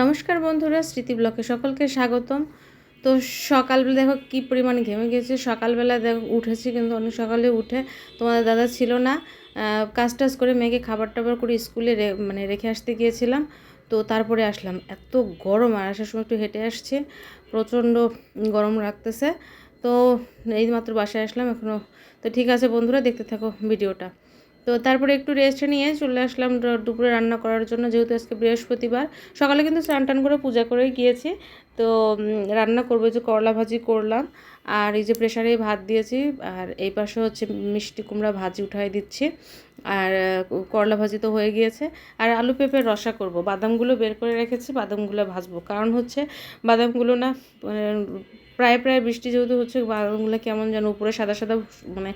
নমস্কার বন্ধুরা, স্মৃতি ব্লকে সকলকে স্বাগতম। তো সকালবেলা দেখো কী পরিমাণ ঘেমে গেছে। সকালবেলা দেখো উঠেছি কিন্তু অনেক সকালে উঠে তোমাদের দাদা ছিল না। কাজ টাজ করে মেয়েকে খাবার টাবার করে স্কুলে মানে রেখে আসতে গিয়েছিলাম। তো তারপরে আসলাম। এত গরম আর আসার সময় একটু হেঁটে আসছে। প্রচণ্ড গরম রাখতেছে তো এই মাত্র বাসায় আসলাম এখনও তো ঠিক আছে বন্ধুরা, দেখতে থাকো ভিডিওটা। তো তারপরে একটু রেস্ট নিয়ে চলে আসলাম দুপুরে রান্না করার জন্য, যেহেতু আজকে বৃহস্পতিবার। সকালে কিন্তু স্নান টান করে পূজা করেই গিয়েছি। তো রান্না করব যে করলা ভাজি করলাম, আর এই যে প্রেশারে ভাত দিয়েছি, আর এই পাশে হচ্ছে মিষ্টি কুমড়া ভাজি উঠাই দিচ্ছি। আর করলা ভাজি তো হয়ে গিয়েছে। আর আলু পেঁপের রসা করব। বাদামগুলো বের করে রেখেছি, বাদামগুলো ভাজবো। কারণ হচ্ছে বাদামগুলো না প্রায় প্রায় বৃষ্টি যেহেতু হচ্ছে, বাদামগুলো কেমন যেন উপরে সাদা সাদা মানে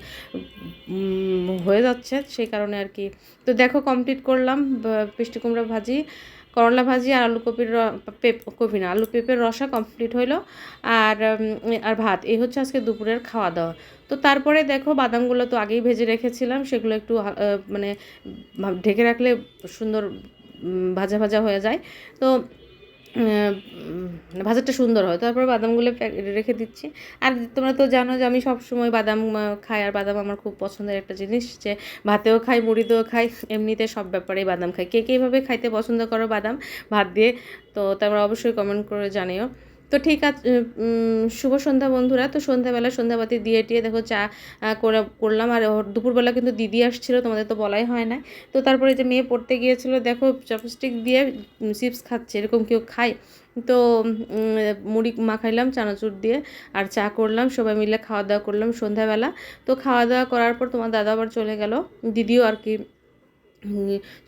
হয়ে যাচ্ছে। সেই কারণে আর কি। তো দেখো কমপ্লিট করলাম পিষ্টি কুমড়া ভাজি। করলা ভাজি আর আলু কপির কপি না, আলু পেঁপের রসা কমপ্লিট হইল আর আর ভাত। এই হচ্ছে আজকে দুপুরের খাওয়া দাওয়া তো তারপরে দেখো বাদামগুলো তো আগেই ভেজে রেখেছিলাম, সেগুলো একটু মানে ঢেকে রাখলে সুন্দর ভাজা ভাজা হয়ে যায়। তো ভাজাটা সুন্দর হয়। তারপর বাদামগুলো রেখে দিচ্ছি। আর তোমরা তো জানো যে আমি সব সময় বাদাম খাই, আর বাদাম আমার খুব পছন্দের একটা জিনিস যে ভাতেও খাই, মুড়িতেও খাই, এমনিতে সব ব্যাপারেই বাদাম খাই। কে কে এভাবে খাইতে পছন্দ করো বাদাম, ভাত দিয়ে, তো তোমরা অবশ্যই কমেন্ট করে জানিও। তো ঠিক আছে শুভ সন্ধ্যা বন্ধুরা। তো সন্ধ্যাবেলা সন্ধ্যাবাতি দিয়ে টিয়ে দেখো চা করে, করলাম। আর দুপুরবেলা কিন্তু দিদি আসছিল, তোমাদের তো বলাই হয় না। তো তারপরে যে মেয়ে পড়তে গিয়েছিল, দেখো চপস্টিক দিয়ে চিপস খাচ্ছে, এরকম কেউ খায়। তো মুড়ি মাখাইলাম চানাচুর দিয়ে আর চা করলাম, সবাই মিলে খাওয়া দাওয়া করলাম সন্ধ্যাবেলা। তো খাওয়া দাওয়া করার পর তোমার দাদা আবার চলে গেল। দিদিও আর কি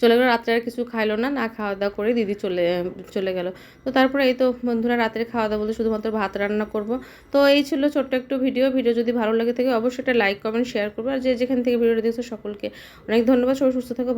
চলে গেলো, রাত্রে আর কিছু খাইলো না না খাওয়া দাওয়া করে দিদি চলে চলে গেল। তো তারপরে এই তো বন্ধুরা রাতের খাওয়া দাওয়া বলতে শুধুমাত্র ভাত রান্না করব। তো এই ছিল ছোট্ট একটু ভিডিও। ভিডিও যদি ভালো লাগে থাকে, অবশ্যই একটা লাইক, কমেন্ট শেয়ার করব। আর যে যেখান থেকে ভিডিওটা দেখছ, সকলকে অনেক ধন্যবাদ। সবাই সুস্থ থাকো